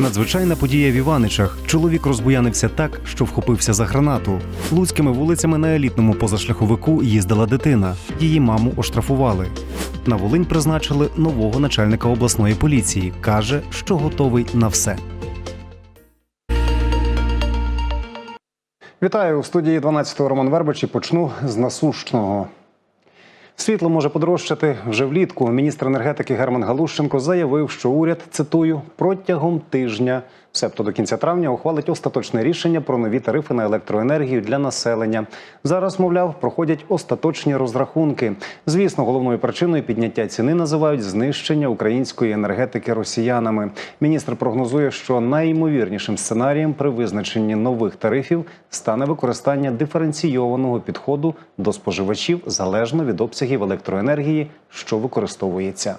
Надзвичайна подія в Іваничах. Чоловік розбуянився так, що вхопився за гранату. Луцькими вулицями на елітному позашляховику їздила дитина. Її маму оштрафували. На Волинь призначили нового начальника обласної поліції. каже, що готовий на все. Вітаю у студії 12-го Роман Вербич і почну з насущного. Світло може подорожчати вже влітку. Міністр енергетики Герман Галущенко заявив, що уряд цитую протягом тижня, себто до кінця травня, ухвалить остаточне рішення про нові тарифи на електроенергію для населення. Зараз, мовляв, проходять остаточні розрахунки. Звісно, головною причиною підняття ціни називають знищення української енергетики росіянами. Міністр прогнозує, що найімовірнішим сценарієм при визначенні нових тарифів стане використання диференційованого підходу до споживачів залежно від обсягів електроенергії, що використовується.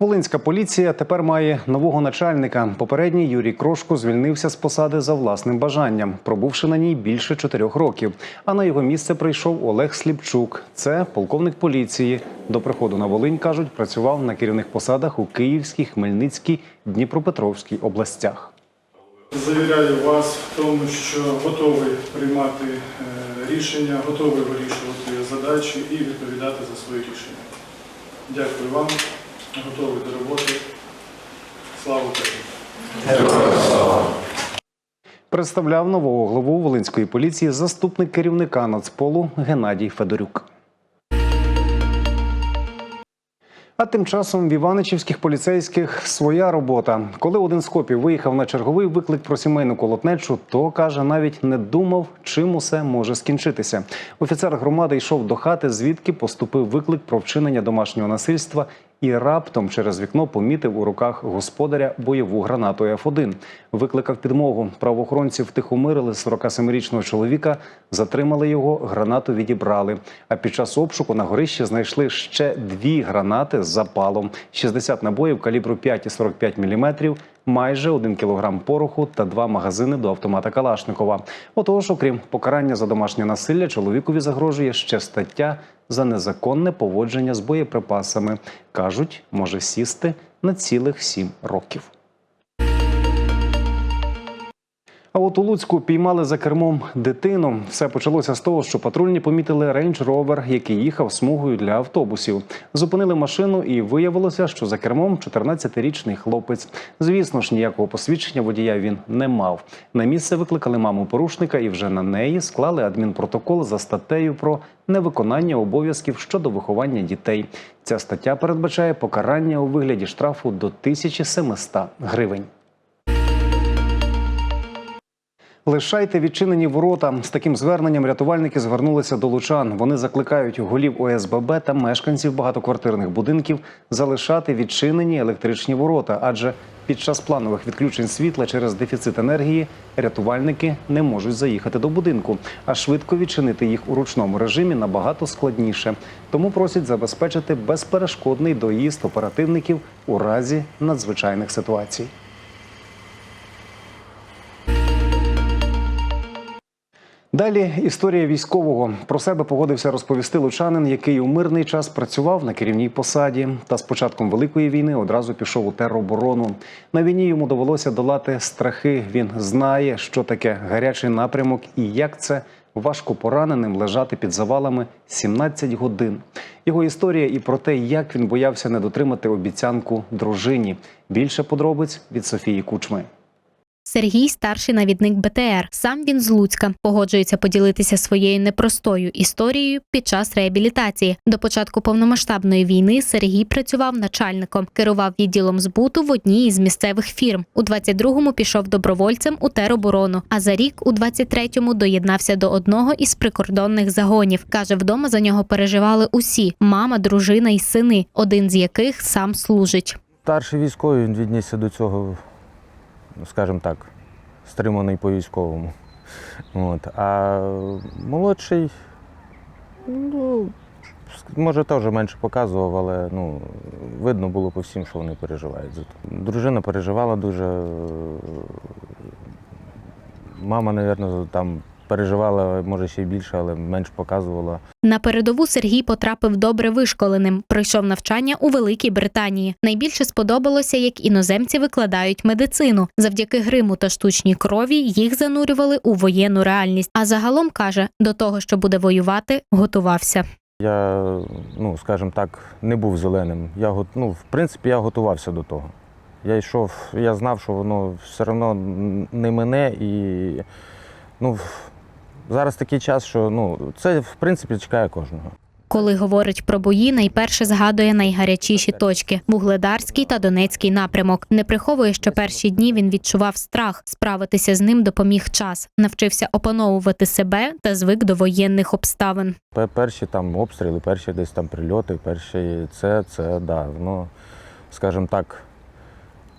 Волинська поліція тепер має нового начальника. Попередній Юрій Крошко звільнився з посади за власним бажанням, пробувши на ній більше чотирьох років. А на його місце прийшов Олег Сліпчук. Це полковник поліції. До приходу на Волинь кажуть, працював на керівних посадах у Київській, Хмельницькій, Дніпропетровській областях. Завіряю вас в тому, що готовий приймати е, рішення, готовий вирішувати задачі і відповідати за свої рішення. Дякую вам, готовий до роботи. Слава Україні! Представляв нового главу Волинської поліції заступник керівника Нацполу Геннадій Федорюк. А тим часом в Іваничівських поліцейських своя робота. Коли один з копів виїхав на черговий виклик про сімейну колотнечу, то каже, навіть не думав, чим усе може скінчитися. Офіцер громади йшов до хати, звідки поступив виклик про вчинення домашнього насильства. І раптом через вікно помітив у руках господаря бойову гранату Ф1. Викликав підмогу. Правоохоронці втихомирили 47-річного чоловіка, затримали його, гранату відібрали. А під час обшуку на горищі знайшли ще дві гранати з запалом: 60 набоїв калібру 5,45 мм, майже 1 кілограм пороху та два магазини до автомата Калашникова. Отож, окрім покарання за домашнє насилля, чоловікові загрожує ще стаття за незаконне поводження з боєприпасами. Кажуть, може сісти на цілих сім років. А от у Луцьку піймали за кермом дитину. Все почалося з того, що патрульні помітили рейндж ровер, який їхав смугою для автобусів. Зупинили машину, і виявилося, що за кермом 14-річний хлопець. Звісно ж, ніякого посвідчення водія він не мав. На місце викликали маму порушника, і вже на неї склали адмінпротокол за статтею про невиконання обов'язків щодо виховання дітей. Ця стаття передбачає покарання у вигляді штрафу до 1700 гривень. Лишайте відчинені ворота. З таким зверненням рятувальники звернулися до лучан. Вони закликають голів ОСББ та мешканців багатоквартирних будинків залишати відчинені електричні ворота, адже під час планових відключень світла через дефіцит енергії рятувальники не можуть заїхати до будинку, а швидко відчинити їх у ручному режимі набагато складніше. Тому просять забезпечити безперешкодний доїзд оперативників у разі надзвичайних ситуацій. Далі історія військового про себе погодився розповісти лучанин, який у мирний час працював на керівній посаді. Та з початком великої війни одразу пішов у тероборону. На війні йому довелося долати страхи. Він знає, що таке гарячий напрямок і як це важко пораненим лежати під завалами 17 годин. Його історія і про те, як він боявся не дотримати обіцянку дружині. Більше подробиць від Софії Кучми. Сергій старший навідник БТР. Сам він з Луцька погоджується поділитися своєю непростою історією під час реабілітації. До початку повномасштабної війни Сергій працював начальником, керував відділом збуту в одній із місцевих фірм. У 22-му пішов добровольцем у тероборону. А за рік, у 23-му, доєднався до одного із прикордонних загонів. каже, вдома за нього переживали усі: мама, дружина і сини, один з яких сам служить. Старший військовий він віднісся до цього, скажімо так, стриманий по військовому. От. А молодший, ну, може, теж менше показував, але ну, видно було по всім, що вони переживають. Дружина переживала дуже. Мама, мабуть, там переживала, може ще й більше, але менш показувала. На передову Сергій потрапив добре вишколеним. Пройшов навчання у Великій Британії. Найбільше сподобалося, як іноземці викладають медицину. Завдяки гриму та штучній крові їх занурювали у воєнну реальність. А загалом каже, до того, що буде воювати, готувався. Я, ну, скажімо так, не був зеленим. Я, ну, в принципі, я готувався до того. Я йшов, я знав, що воно все одно не мене і ну, зараз такий час, що ну, це в принципі чекає кожного. Коли говорить про бої, найперше згадує найгарячіші точки Вугледарський та Донецький напрямок. Не приховує, що перші дні він відчував страх. Справитися з ним допоміг час, навчився опановувати себе та звик до воєнних обставин. Перші там обстріли, перші десь там прильоти, перші це, це, да, воно, скажімо так,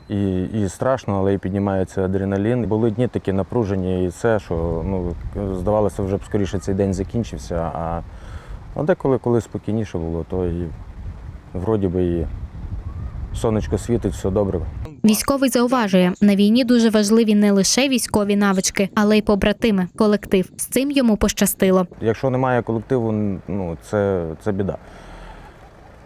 і, і страшно, але і піднімається адреналін. Були дні такі напружені, і це, що ну, здавалося, вже б скоріше цей день закінчився. А, а деколи, коли спокійніше було, то і вроді би і сонечко світить, все добре. Військовий зауважує, на війні дуже важливі не лише військові навички, але й побратими, колектив. З цим йому пощастило. Якщо немає колективу, ну, це, це біда.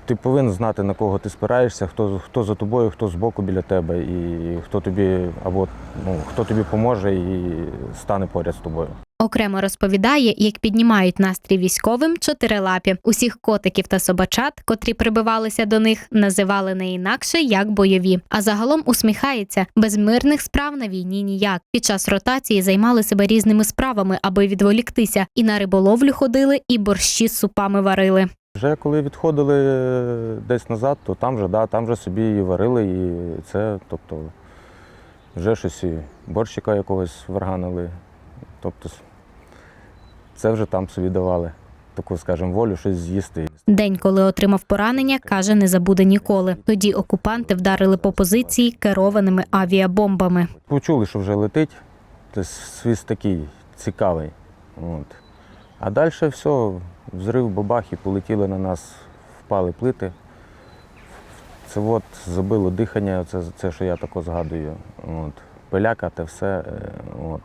Ти повинен знати, на кого ти спираєшся, хто, хто за тобою, хто збоку біля тебе, і хто тобі або ну, хто тобі поможе і стане поряд з тобою. Окремо розповідає, як піднімають настрій військовим чотирилапі. Усіх котиків та собачат, котрі прибивалися до них, називали не інакше як бойові. А загалом усміхається без мирних справ на війні ніяк. Під час ротації займали себе різними справами, аби відволіктися. І на риболовлю ходили, і борщі з супами варили. Вже коли відходили десь назад, то там вже, да, там вже собі і варили, і це, тобто, вже щось і борщика якогось варганили. Тобто, це вже там собі давали. Таку, скажімо, волю щось з'їсти. День, коли отримав поранення, каже, не забуде ніколи. Тоді окупанти вдарили по позиції керованими авіабомбами. Почули, що вже летить, то свіст такий цікавий. От. А далі все, взрив, бабах і полетіли на нас, впали плити. Це от забило дихання, це, це що я тако згадую. От. Пиляка, те все, е, от.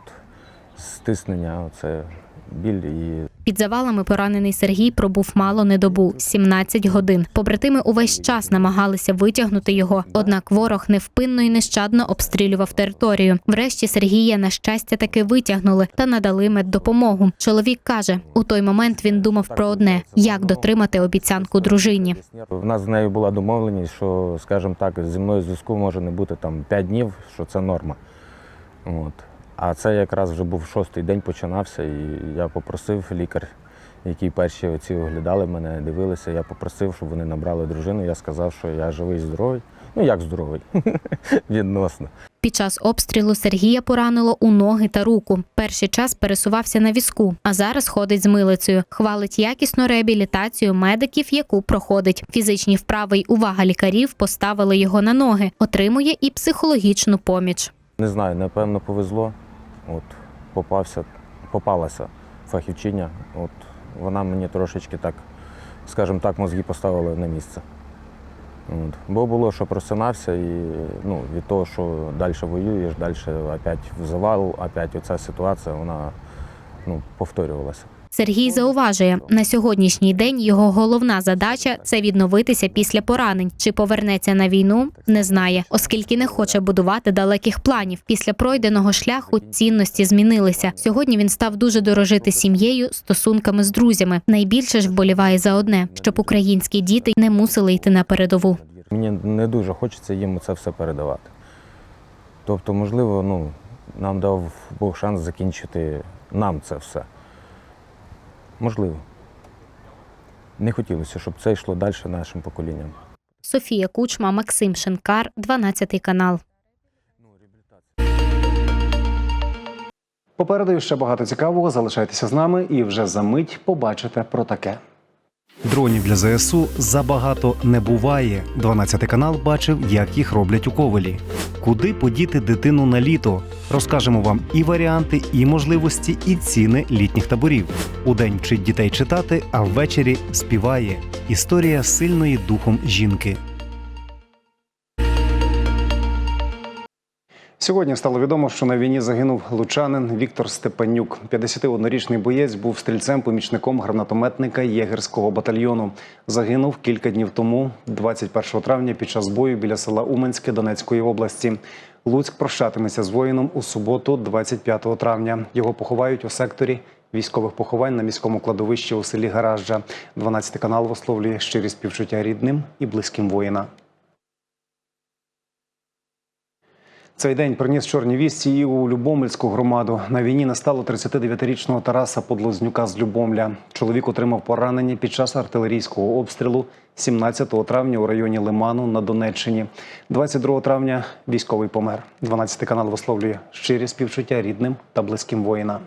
стиснення, це біль і Під завалами поранений Сергій пробув мало не добу 17 годин. Побратими увесь час намагалися витягнути його. Однак ворог невпинно і нещадно обстрілював територію. Врешті Сергія, на щастя, таки витягнули та надали меддопомогу. Чоловік каже, у той момент він думав про одне: як дотримати обіцянку дружині. У нас з нею була домовленість, що, скажімо так, зі мною зв'язку може не бути там 5 днів, що це норма. От. А це якраз вже був шостий день починався, і я попросив лікар, який перші оці оглядали мене, дивилися. Я попросив, щоб вони набрали дружину. Я сказав, що я живий, здоровий. Ну як здоровий? Відносно. Під час обстрілу Сергія поранило у ноги та руку. Перший час пересувався на візку, а зараз ходить з милицею. Хвалить якісну реабілітацію медиків, яку проходить. Фізичні вправи й увага лікарів поставили його на ноги. Отримує і психологічну поміч. Не знаю, напевно, повезло. От попався, попалася фахівчиня. От вона мені трошечки так, скажімо так, мозги поставила на місце. От. Бо було, що просинався, і ну, від того, що далі воюєш, далі опять в завал, опять оця ситуація, вона ну, повторювалася. Сергій зауважує, на сьогоднішній день його головна задача це відновитися після поранень. Чи повернеться на війну, не знає, оскільки не хоче будувати далеких планів. Після пройденого шляху цінності змінилися. Сьогодні він став дуже дорожити сім'єю, стосунками з друзями. Найбільше ж вболіває за одне, щоб українські діти не мусили йти на передову. Мені не дуже хочеться їм це все передавати. Тобто, можливо, ну, нам дав Бог шанс закінчити нам це все. Можливо. Не хотілося, щоб це йшло далі нашим поколінням. Софія Кучма, Максим Шенкар, 12 канал. Попереду ще багато цікавого. Залишайтеся з нами і вже за мить побачите про таке. Дронів для ЗСУ забагато не буває. 12 канал бачив, як їх роблять у ковелі. Куди подіти дитину на літо? Розкажемо вам і варіанти, і можливості, і ціни літніх таборів. Удень вчить дітей читати, а ввечері співає. Історія сильної духом жінки. Сьогодні стало відомо, що на війні загинув лучанин Віктор Степанюк. 51-річний боєць був стрільцем-помічником гранатометника єгерського батальйону. Загинув кілька днів тому, 21 травня, під час бою біля села Уменське Донецької області. Луцьк прощатиметься з воїном у суботу, 25 травня. Його поховають у секторі військових поховань на міському кладовищі у селі Гаражджа. 12 канал висловлює щирі співчуття рідним і близьким воїна. Цей день приніс чорні вісті і у Любомельську громаду. На війні настало 39-річного Тараса Подлознюка з Любомля. Чоловік отримав поранення під час артилерійського обстрілу 17 травня у районі Лиману на Донеччині. 22 травня військовий помер. 12 канал висловлює щирі співчуття рідним та близьким воїна.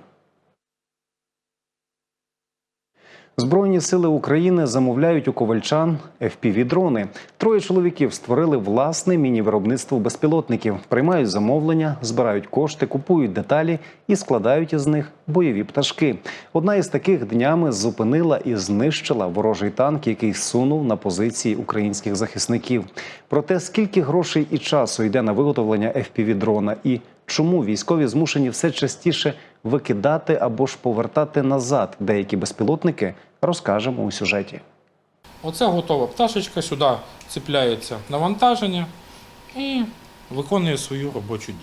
Збройні сили України замовляють у ковальчан FPV-дрони. Троє чоловіків створили власне міні-виробництво безпілотників, приймають замовлення, збирають кошти, купують деталі і складають із них бойові пташки. Одна із таких днями зупинила і знищила ворожий танк, який сунув на позиції українських захисників. Про те, скільки грошей і часу йде на виготовлення FPV-дрона і чому військові змушені все частіше викидати або ж повертати назад деякі безпілотники, розкажемо у сюжеті. Оце готова пташечка, сюди цепляється навантаження і виконує свою робочу дію.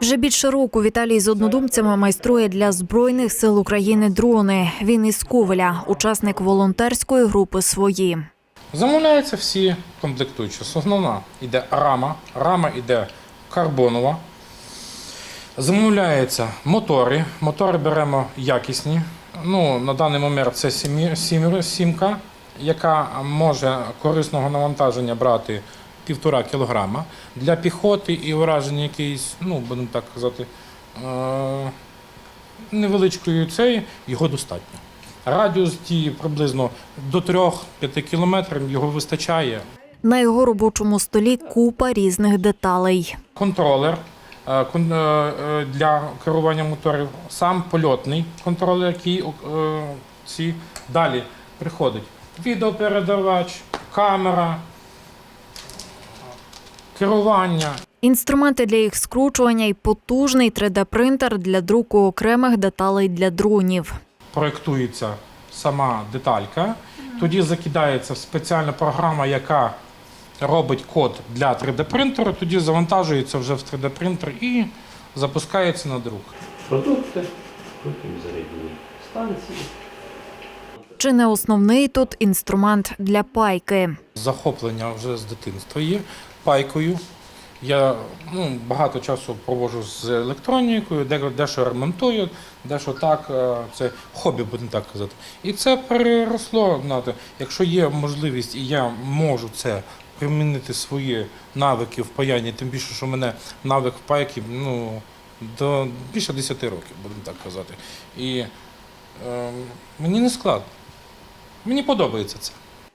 Вже більше року Віталій з однодумцями майструє для збройних сил України дрони. Він із Ковеля, учасник волонтерської групи свої. Замовляються всі комплектуючі. Основна йде рама, рама йде карбонова. Замовляються мотори. Мотори беремо якісні. Ну, на даний момент це сімка, яка може корисного навантаження брати півтора кілограма. Для піхоти і ураження якоїсь, ну, будемо так казати, е- невеличкою цей, його достатньо. Радіус дії приблизно до 3-5 кілометрів його вистачає. На його робочому столі купа різних деталей. Контролер кон- для керування моторів, сам польотний контролер, який е, ці далі приходить відеопередавач, камера, керування. Інструменти для їх скручування і потужний 3D-принтер для друку окремих деталей для дронів. проєктується сама деталька, тоді закидається спеціальна програма, яка робить код для 3D-принтеру, тоді завантажується вже в 3D-принтер і запускається на друк. продукти, потім зарядні станції. Чи не основний тут інструмент для пайки? Захоплення вже з дитинства є пайкою. Я ну, багато часу проводжу з електронікою, де, дещо ремонтую, дещо так, е, це хобі, будемо так казати. І це переросло. Якщо є можливість і я можу це примінити свої навики в паянні, тим більше, що в мене навик в пайки ну, до більше 10 років, будемо так казати. І е, мені не складно. Мені подобається це.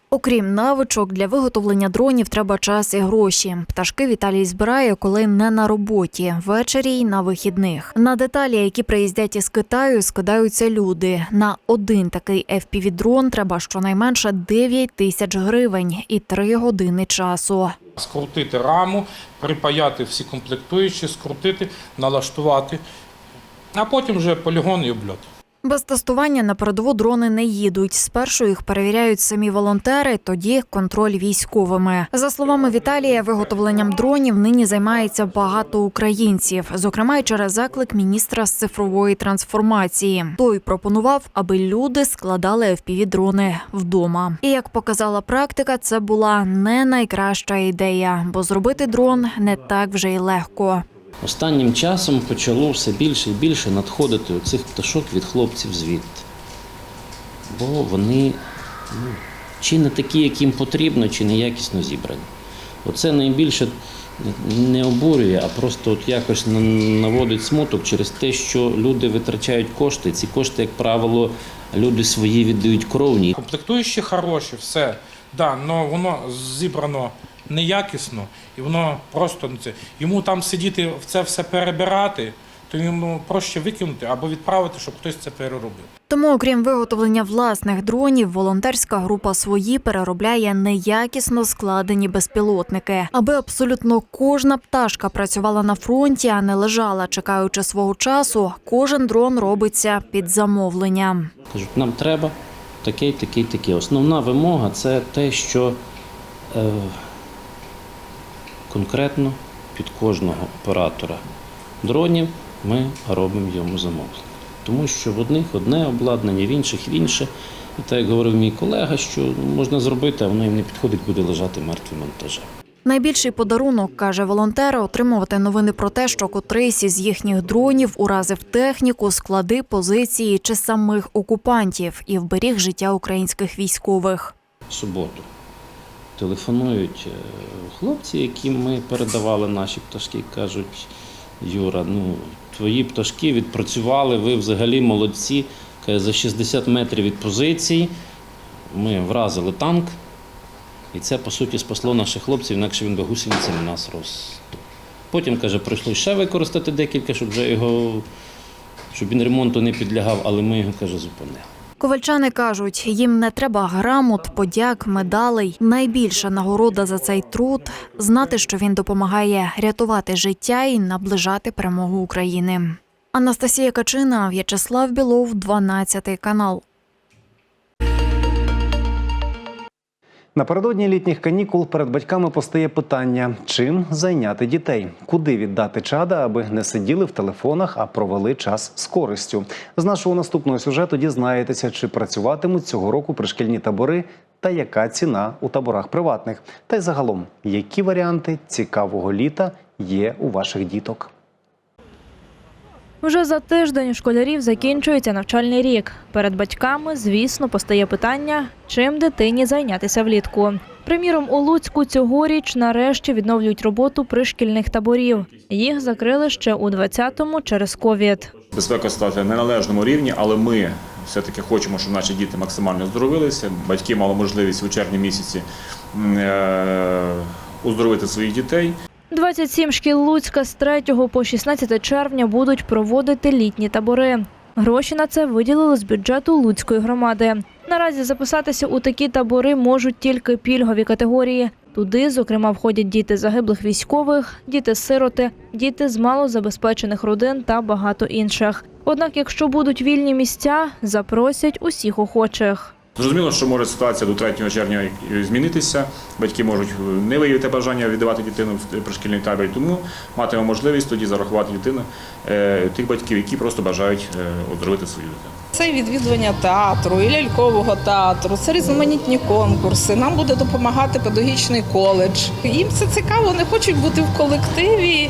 Окрім навичок, для виготовлення дронів треба час і гроші. Пташки Віталій збирає, коли не на роботі, ввечері й на вихідних. На деталі, які приїздять із Китаю, скидаються люди. На один такий FPV-дрон треба щонайменше 9 тисяч гривень і 3 години часу. скрутити раму, припаяти всі комплектуючі, скрутити, налаштувати, а потім вже полігон і обльот. Без тестування на передову дрони не їдуть. Спершу їх перевіряють самі волонтери, тоді контроль військовими. За словами Віталія, виготовленням дронів нині займається багато українців, зокрема й через заклик міністра з цифрової трансформації. Той пропонував, аби люди складали FPV-дрони вдома. І як показала практика, це була не найкраща ідея, бо зробити дрон не так вже й легко. Останнім часом почало все більше і більше надходити оцих пташок від хлопців звідти. Бо вони ну, чи не такі, як їм потрібно, чи не якісно зібрані. Оце найбільше не обурює, а просто от якось наводить смуток через те, що люди витрачають кошти. Ці кошти, як правило, люди свої віддають кровні. Комплектуючі хороші, все. Да, але воно зібрано неякісно і воно просто це. Йому там сидіти в це все перебирати, то йому проще викинути або відправити, щоб хтось це переробив. Тому, окрім виготовлення власних дронів, волонтерська група свої переробляє неякісно складені безпілотники, аби абсолютно кожна пташка працювала на фронті, а не лежала, чекаючи свого часу. Кожен дрон робиться під замовлення. Кажуть, нам треба такий, такий, такий. Основна вимога це те, що е, конкретно під кожного оператора дронів ми робимо йому замовлення. Тому що в одних одне обладнання, в інших інше. І так як говорив мій колега, що можна зробити, а воно їм не підходить, буде лежати мертвим монтажем. Найбільший подарунок, каже волонтер, отримувати новини про те, що котрийсь із їхніх дронів уразив техніку, склади, позиції чи самих окупантів і вберіг життя українських військових. Суботу телефонують е, хлопці, яким ми передавали наші пташки, кажуть, Юра, ну твої пташки відпрацювали, ви взагалі молодці. Каже, За 60 метрів від позиції ми вразили танк, і це, по суті, спасло наших хлопців, інакше він би гусеницями нас роз. Потім, каже, прийшлося ще використати декілька, щоб вже його, щоб він ремонту не підлягав, але ми його, каже, зупинили. Ковальчани кажуть, їм не треба грамот, подяк, медалей. Найбільша нагорода за цей труд знати, що він допомагає рятувати життя і наближати перемогу України. Анастасія Качина, В'ячеслав Білов, 12 канал. Напередодні літніх канікул перед батьками постає питання: чим зайняти дітей, куди віддати чада, аби не сиділи в телефонах, а провели час з користю. З нашого наступного сюжету дізнаєтеся, чи працюватимуть цього року пришкільні табори та яка ціна у таборах приватних. Та й загалом, які варіанти цікавого літа є у ваших діток. Вже за тиждень у школярів закінчується навчальний рік. Перед батьками, звісно, постає питання, чим дитині зайнятися влітку. Приміром, у Луцьку цьогоріч нарешті відновлюють роботу пришкільних таборів. Їх закрили ще у 20-му через ковід. Безпека ситуація на неналежному рівні, але ми все-таки хочемо, щоб наші діти максимально здоровилися. Батьки мали можливість у червні місяці е, оздоровити своїх дітей. 27 шкіл Луцька з 3 по 16 червня будуть проводити літні табори. Гроші на це виділили з бюджету Луцької громади. Наразі записатися у такі табори можуть тільки пільгові категорії. Туди, зокрема, входять діти загиблих військових, діти-сироти, діти з малозабезпечених родин та багато інших. Однак, якщо будуть вільні місця, запросять усіх охочих. Зрозуміло, що може ситуація до 3 червня змінитися. Батьки можуть не виявити бажання віддавати дитину в пришкільний табір, тому матиме можливість тоді зарахувати дитину е, тих батьків, які просто бажають е, оздоровити свою дитину. Це відвідування театру і лялькового театру, це різноманітні конкурси. Нам буде допомагати педагогічний коледж. Їм це цікаво, вони хочуть бути в колективі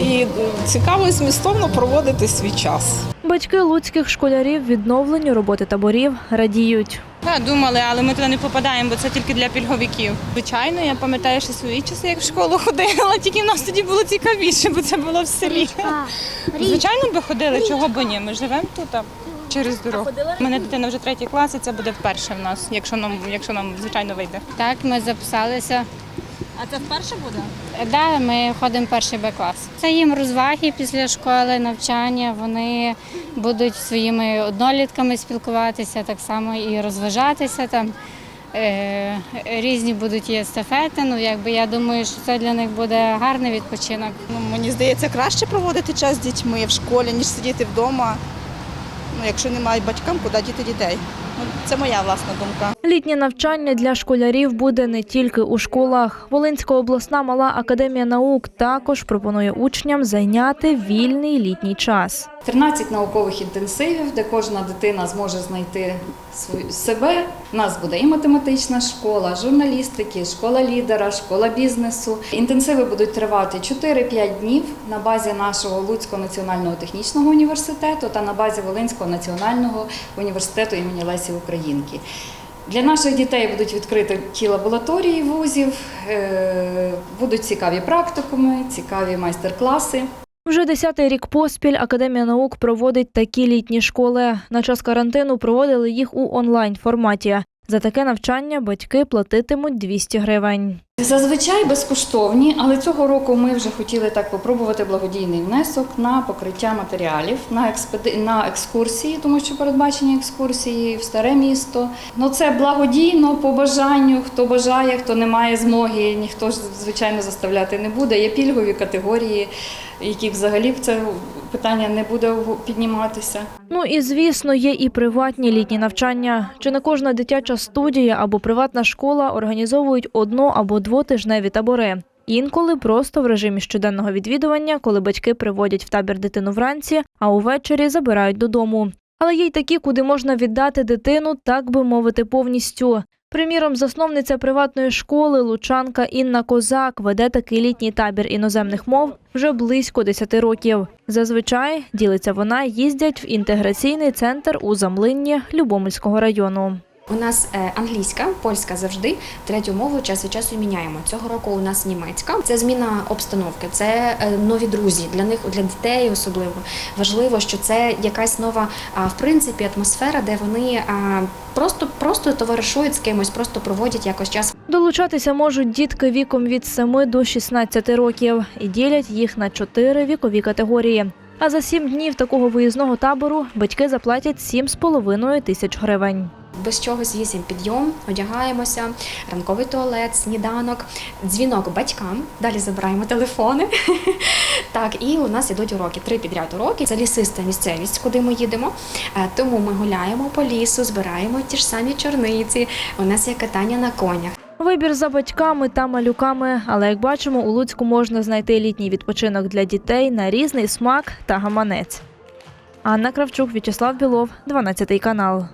і е, цікаво і змістовно проводити свій час. Батьки луцьких школярів відновленню роботи таборів радіють. Так, думали, але ми туди не попадаємо, бо це тільки для пільговиків. Звичайно, я пам'ятаю, ще свої часи, як в школу ходила, тільки в нас тоді було цікавіше, бо це було в селі. Звичайно, би ходили, чого б ні. Ми живемо тут а через дорогу. У мене дитина вже третій клас, і це буде вперше в нас, якщо нам, якщо нам звичайно вийде. Так, ми записалися. А це вперше буде? Да, ми ходимо перший Б клас. Це їм розваги після школи, навчання. Вони будуть своїми однолітками спілкуватися, так само і розважатися там. Е, різні будуть і естафети. Ну, якби я думаю, що це для них буде гарний відпочинок. Ну, мені здається, краще проводити час з дітьми в школі, ніж сидіти вдома. Ну, якщо немає батькам, куди діти дітей. Ну, це моя власна думка. Літнє навчання для школярів буде не тільки у школах. Волинська обласна мала академія наук також пропонує учням зайняти вільний літній час. 13 наукових інтенсивів, де кожна дитина зможе знайти свою себе. У нас буде і математична школа, журналістики, школа лідера, школа бізнесу. Інтенсиви будуть тривати 4-5 днів на базі нашого Луцького національного технічного університету та на базі Волинського національного університету імені Лесі Українки. Для наших дітей будуть відкриті ті лабораторії вузів, е, будуть цікаві практикуми, цікаві майстер-класи. Вже десятий рік поспіль Академія наук проводить такі літні школи. На час карантину проводили їх у онлайн форматі. За таке навчання батьки платитимуть 200 гривень. Зазвичай безкоштовні, але цього року ми вже хотіли так попробувати благодійний внесок на покриття матеріалів, на експеди... на екскурсії, тому що передбачені екскурсії в старе місто. Ну це благодійно по бажанню. Хто бажає, хто не має змоги, ніхто ж звичайно заставляти не буде. Є пільгові категорії, які взагалі це питання не буде підніматися. Ну і звісно, є і приватні літні навчання. Чи не кожна дитяча студія або приватна школа організовують одно або двотижневі табори. Інколи просто в режимі щоденного відвідування, коли батьки приводять в табір дитину вранці, а увечері забирають додому. Але є й такі, куди можна віддати дитину, так би мовити, повністю. Приміром, засновниця приватної школи Лучанка Інна Козак веде такий літній табір іноземних мов вже близько 10 років. Зазвичай ділиться вона, їздять в інтеграційний центр у Замлинні Любомельського району. У нас е, англійська, польська завжди. Третю мову час від часу міняємо. Цього року у нас німецька. Це зміна обстановки, це е, нові друзі для них, для дітей особливо важливо, що це якась нова, в принципі, атмосфера, де вони просто, просто товаришують з кимось, просто проводять якось час. Долучатися можуть дітки віком від 7 до 16 років і ділять їх на чотири вікові категорії. А за сім днів такого виїзного табору батьки заплатять 7,5 тисяч гривень. Без чогось вісім підйом, одягаємося, ранковий туалет, сніданок, дзвінок батькам. Далі забираємо телефони. Так, і у нас ідуть уроки. Три підряд уроки. Це лісиста місцевість, куди ми їдемо. Е, Тому ми гуляємо по лісу, збираємо ті ж самі чорниці. У нас є катання на конях. Вибір за батьками та малюками, але як бачимо, у Луцьку можна знайти літній відпочинок для дітей на різний смак та гаманець. Анна Кравчук, В'ячеслав Білов, 12 канал.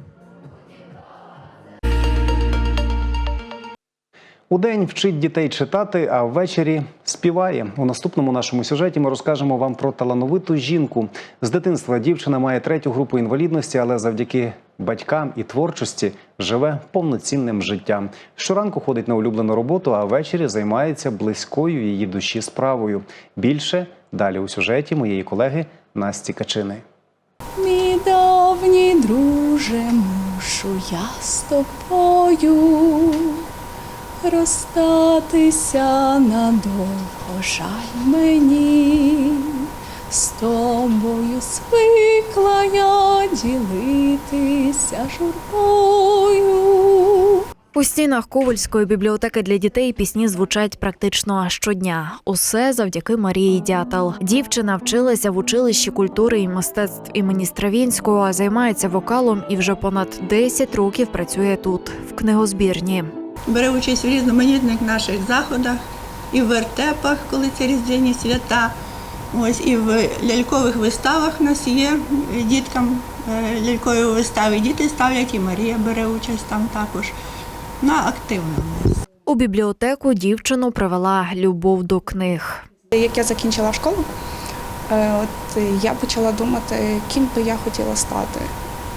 Удень вчить дітей читати, а ввечері співає. У наступному нашому сюжеті ми розкажемо вам про талановиту жінку. З дитинства дівчина має третю групу інвалідності, але завдяки батькам і творчості живе повноцінним життям. Щоранку ходить на улюблену роботу, а ввечері займається близькою її душі справою. Більше далі у сюжеті моєї колеги Насті Качини. Мій давній друже, мушу я з тобою розстатися надовго жаль мені. З тобою звикла я ділитися журбою. У стінах Ковальської бібліотеки для дітей пісні звучать практично щодня. Усе завдяки Марії Дятел. Дівчина вчилася в училищі культури і мистецтв імені Стравінського, займається вокалом і вже понад 10 років працює тут, в книгозбірні. Бере участь в різноманітних наших заходах, і в вертепах, коли це різдвяні свята. Ось і в лялькових виставах у нас є діткам е, лялькові вистави. Діти ставлять, і Марія бере участь там також. Вона активна в нас. У бібліотеку дівчину привела любов до книг. Як я закінчила школу, е, от я почала думати, ким би я хотіла стати,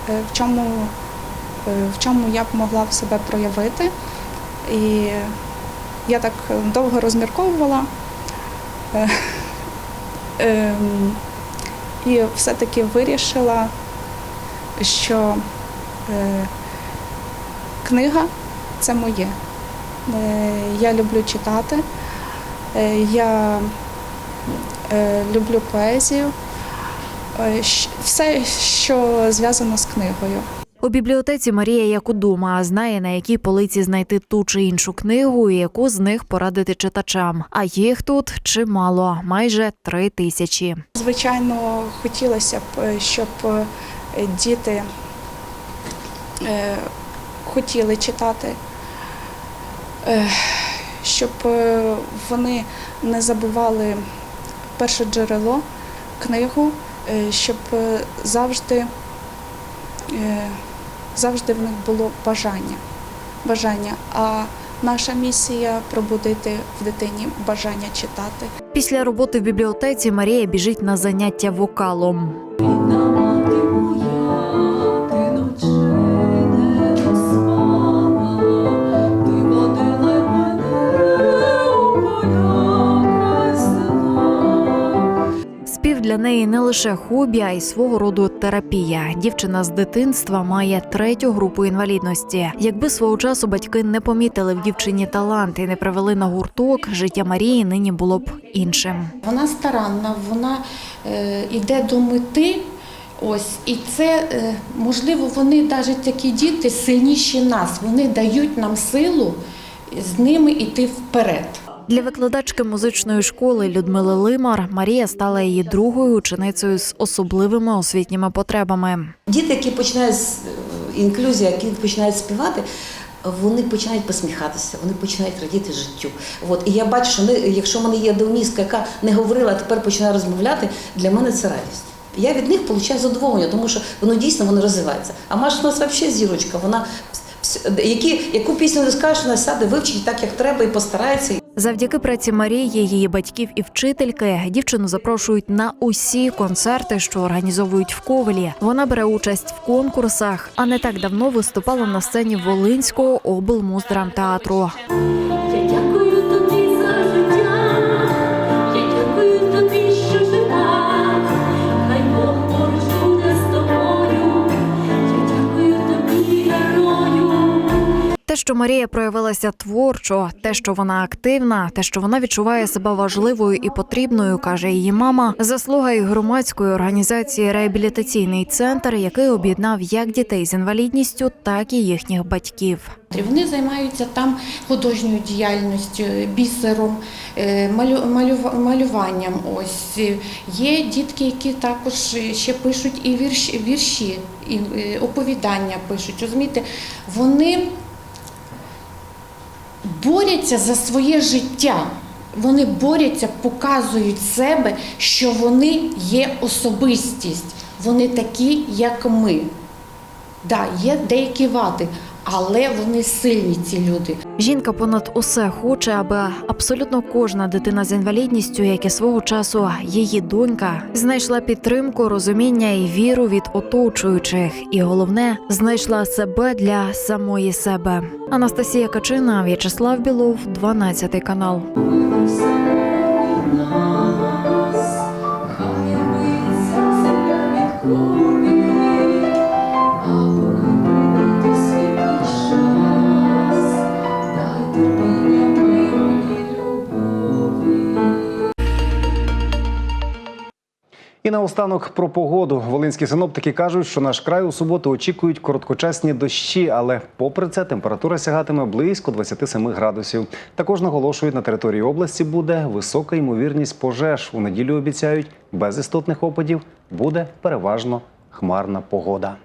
е, в чому, в чому я б могла б себе проявити. І я так довго розмірковувала. Е, ем, І все-таки вирішила, що е, книга це моє. Е, Я люблю читати. Е, Я е, люблю поезію, Е, все, що зв'язано з книгою. У бібліотеці Марія як удома знає, на якій полиці знайти ту чи іншу книгу, і яку з них порадити читачам. А їх тут чимало, майже три тисячі. Звичайно, хотілося б, е, щоб е, діти е, хотіли читати, щоб вони не забували перше джерело, книгу, щоб завжди, завжди в них було бажання. бажання. А наша місія пробудити в дитині бажання читати. Після роботи в бібліотеці Марія біжить на заняття вокалом. Для неї не лише хобі, а й свого роду терапія. Дівчина з дитинства має третю групу інвалідності. Якби свого часу батьки не помітили в дівчині талант і не привели на гурток, життя Марії нині було б іншим. Вона старанна, вона е, йде до мети. Ось і це е, можливо, вони навіть такі діти сильніші нас. Вони дають нам силу з ними йти вперед. Для викладачки музичної школи Людмили Лимар Марія стала її другою ученицею з особливими освітніми потребами. Діти, які починають е, інклюзія, які починають співати, вони починають посміхатися, вони починають радіти життю. От і я бачу, що вони, якщо в мене є довніска, яка не говорила, а тепер починає розмовляти, для мене це радість. Я від них отримую задоволення, тому що воно дійсно воно розвивається. А Маша у нас взагалі зірочка. Вона які, яку пісню не скажеш, вона сяде, вивчить так, як треба, і постарається. Завдяки праці Марії, її батьків і вчительки дівчину запрошують на усі концерти, що організовують в Ковелі. Вона бере участь в конкурсах, а не так давно виступала на сцені Волинського облмуздрамтеатру. Я дякую що Марія проявилася творчо, те, що вона активна, те, що вона відчуває себе важливою і потрібною, каже її мама, заслуга і громадської організації реабілітаційний центр, який об'єднав як дітей з інвалідністю, так і їхніх батьків. Вони займаються там художньою діяльністю, бісером, е, малюванням. Ось є дітки, які також ще пишуть і вірші, вірші і е, оповідання пишуть. Розумієте, вони борються за своє життя. Вони борються, показують себе, що вони є особистість. Вони такі, як ми. Да, є деякі вади, але вони сильні, ці люди. Жінка понад усе хоче, аби абсолютно кожна дитина з інвалідністю, як і свого часу її донька, знайшла підтримку, розуміння і віру від оточуючих, і головне знайшла себе для самої себе. Анастасія Качина, В'ячеслав Білов, 12 канал. І наостанок про погоду. Волинські синоптики кажуть, що наш край у суботу очікують короткочасні дощі, але попри це температура сягатиме близько 27 градусів. Також наголошують, на території області буде висока ймовірність пожеж. У неділю обіцяють без істотних опадів буде переважно хмарна погода.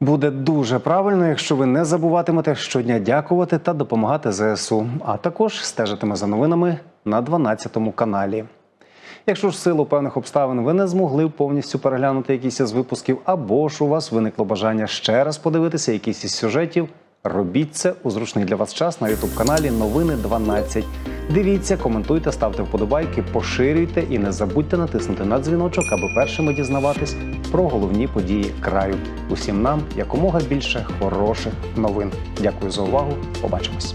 Буде дуже правильно, якщо ви не забуватимете щодня дякувати та допомагати ЗСУ, а також стежитиме за новинами на 12 каналі. Якщо ж в силу певних обставин ви не змогли повністю переглянути якісь із випусків, або ж у вас виникло бажання ще раз подивитися якісь із сюжетів, робіть це у зручний для вас час на youtube каналі Новини 12. Дивіться, коментуйте, ставте вподобайки, поширюйте і не забудьте натиснути на дзвіночок, аби першими дізнаватись про головні події краю. Усім нам якомога більше хороших новин. Дякую за увагу. Побачимось.